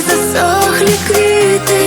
засохлі квіти.